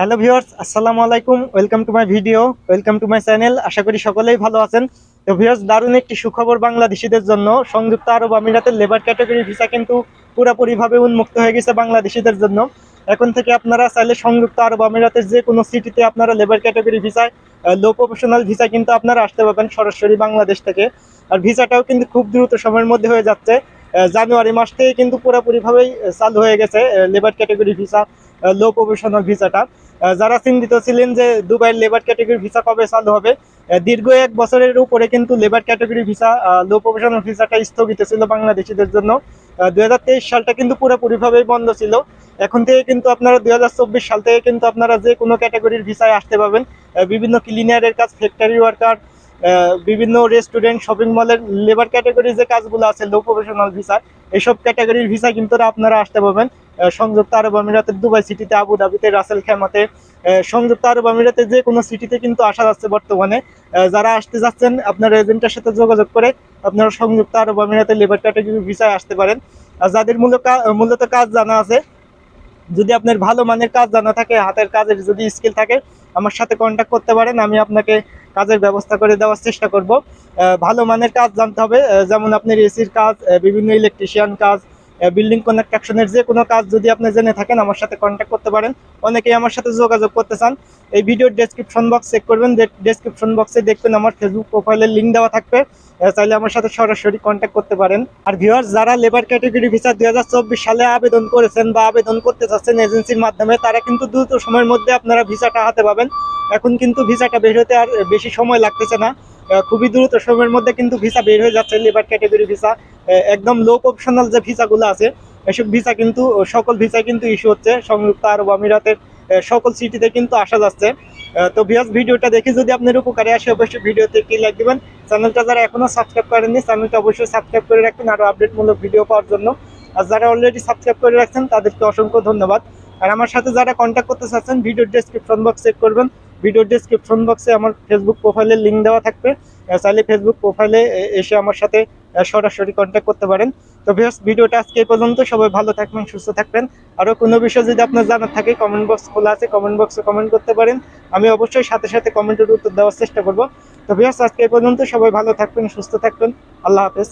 Hello viewers, আসসালামু আলাইকুম। Welcome to my video, welcome to my channel. আশা করি সকলেই ভালো আছেন। তো ভিউয়ার্স, দারুণ একটি সুখবর বাংলাদেশিদের জন্য। সংযুক্ত আরব আমিরাতের লেবার ক্যাটাগরি ভিসা কিন্তু পুরোপুরিভাবে উন্মুক্ত হয়ে গেছে বাংলাদেশিদের জন্য। এখন থেকে আপনারা চাইলে সংযুক্ত আরব আমিরাতের যে কোনো সিটিতে আপনারা লেবার ক্যাটাগরি ভিসায় লো প্রফেশনাল ভিসা কিন্তু আপনারা আসতে পারবেন সরাসরি বাংলাদেশ থেকে। আর ভিসাটাও কিন্তু খুব দ্রুত সময়ের মধ্যে হয়ে যাচ্ছে। জানুয়ারি মাস থেকে কিন্তু পুরোপুরিভাবেই চালু হয়ে গেছে labour category visa low professional ভিসাটা। যারা চিন্তিত ছিলেন যে দুবাইয়ের লেবার ক্যাটাগরি ভিসা কবে চালু হবে দীর্ঘ এক বছরের উপরে কিন্তু labour category visa low professional ভিসাটা স্থগিত ছিল বাংলাদেশিদের জন্য। দুই হাজার তেইশ সালটা কিন্তু পুরোপুরিভাবেই বন্ধ ছিল। এখন থেকে কিন্তু আপনারা দুই হাজার চব্বিশ সাল থেকে কিন্তু আপনারা যে কোনো ক্যাটাগরির ভিসায় আসতে পারবেন। বিভিন্ন ক্লিনিয়ারের কাজ ফ্যাক্টরি ওয়ার্কার বিভিন্ন রেস্টুরেন্ট শপিং মলের লেবার ক্যাটাগরির যে কাজগুলো আছে লো প্রফেশনাল ভিসা এইসব ক্যাটাগরির ভিসা কিন্তু আপনারা আসতে পারবেন। সংযুক্ত আরব আমিরাতের দুবাই সিটিতে আবুধাবিতে, রাসেল খেমাতে সংযুক্ত আরব আমিরাতের যে কোনো সিটিতে কিন্তু আসা যাচ্ছে বর্তমানে। যারা আসতে যাচ্ছেন, আপনার এজেন্টের সাথে যোগাযোগ করে আপনারা সংযুক্ত আরব আমিরাতের লেবার ক্যাটাগরি ভিসায় আসতে পারেন। আর যাদের মূল মূলত কাজ জানা আছে, যদি আপনার ভালো মানের কাজ জানা থাকে, হাতের কাজের যদি স্কিল থাকে আমার সাথে কন্ট্যাক্ট করতে পারেন, আমি আপনাকে কাজের ব্যবস্থা করে দেওয়ার চেষ্টা করব। ভালো মানের কাজ জানতে হবে যেমন আপনার এসির কাজ বিভিন্ন ইলেকট্রিশিয়ান কাজ বিল্ডিং কনস্ট্রাকশনের যে কোনো কাজ যদি আপনি জেনে থাকেন, আমার সাথে কন্ট্যাক্ট করতে পারেন। অনেকেই আমার সাথে যোগাযোগ করতে চান। এই ভিডিওর ডেসক্রিপশন বক্স চেক করবেন। ডেসক্রিপশন বক্সে দেখবেন আমার ফেসবুক প্রোফাইলের লিঙ্ক দেওয়া থাকবে। চাইলে আমার সাথে সরাসরি কন্ট্যাক্ট করতে পারেন। আর ভিউয়ার্স যারা লেবার ক্যাটাগরি ভিসা দু হাজার চব্বিশ সালে আবেদন করেছেন বা আবেদন করতে চাচ্ছেন এজেন্সির মাধ্যমে, তারা কিন্তু দ্রুত সময়ের মধ্যে আপনারা ভিসাটা হাতে পাবেন। এখন কিন্তু ভিসাটা বের হতে আর বেশি সময় লাগতেছে না। খুবই দ্রুত সময়ের মধ্যে কিন্তু ভিসা বের হয়ে যাচ্ছে লেবার ক্যাটাগরি ভিসা একদম লো অপশনাল যে ভিসাগুলো আছে, এসব ভিসা কিন্তু, সকল ভিসা কিন্তু ইস্যু হচ্ছে। সংযুক্ত আরব আমিরাতের সকল সিটিতে কিন্তু আসা যাচ্ছে। তো ভিউয়ার্স ভিডিওটা দেখে যদি আপনার উপকারে আসে, অবশ্যই ভিডিওতে একটি লাইক দিবেন। চ্যানেলটা যারা এখনও সাবস্ক্রাইব করেননি, চ্যানেলটা অবশ্যই সাবস্ক্রাইব করে রাখবেন আরও আপডেটমূলক ভিডিও পাওয়ার জন্য। আর যারা অলরেডি সাবস্ক্রাইব করে রাখছেন, তাদেরকে অসংখ্য ধন্যবাদ। আর আমার সাথে যারা কন্ট্যাক্ট করতে চাচ্ছেন ভিডিও ডেসক্রিপশন বক্স চেক করবেন। ভিডিওর ডেসক্রিপশন বক্সে আমার ফেসবুক প্রোফাইলের লিঙ্ক দেওয়া থাকবে। চাইলে ফেসবুক প্রোফাইলে এসে আমার সাথে সরাসরি কন্ট্যাক্ট করতে পারেন। তো ভিউয়ার্স ভিডিওটা আজকে পর্যন্ত। সবাই ভালো থাকবেন, সুস্থ থাকবেন। আরও কোনো বিষয় যদি আপনার জানার থাকে কমেন্ট বক্স খোলা আছে কমেন্ট বক্সে কমেন্ট করতে পারেন। আমি অবশ্যই সাথে সাথে কমেন্টের উত্তর দেওয়ার চেষ্টা করব। তো ভিউয়ার্স আজকে পর্যন্ত। সবাই ভালো থাকবেন, সুস্থ থাকবেন। আল্লাহ হাফেজ।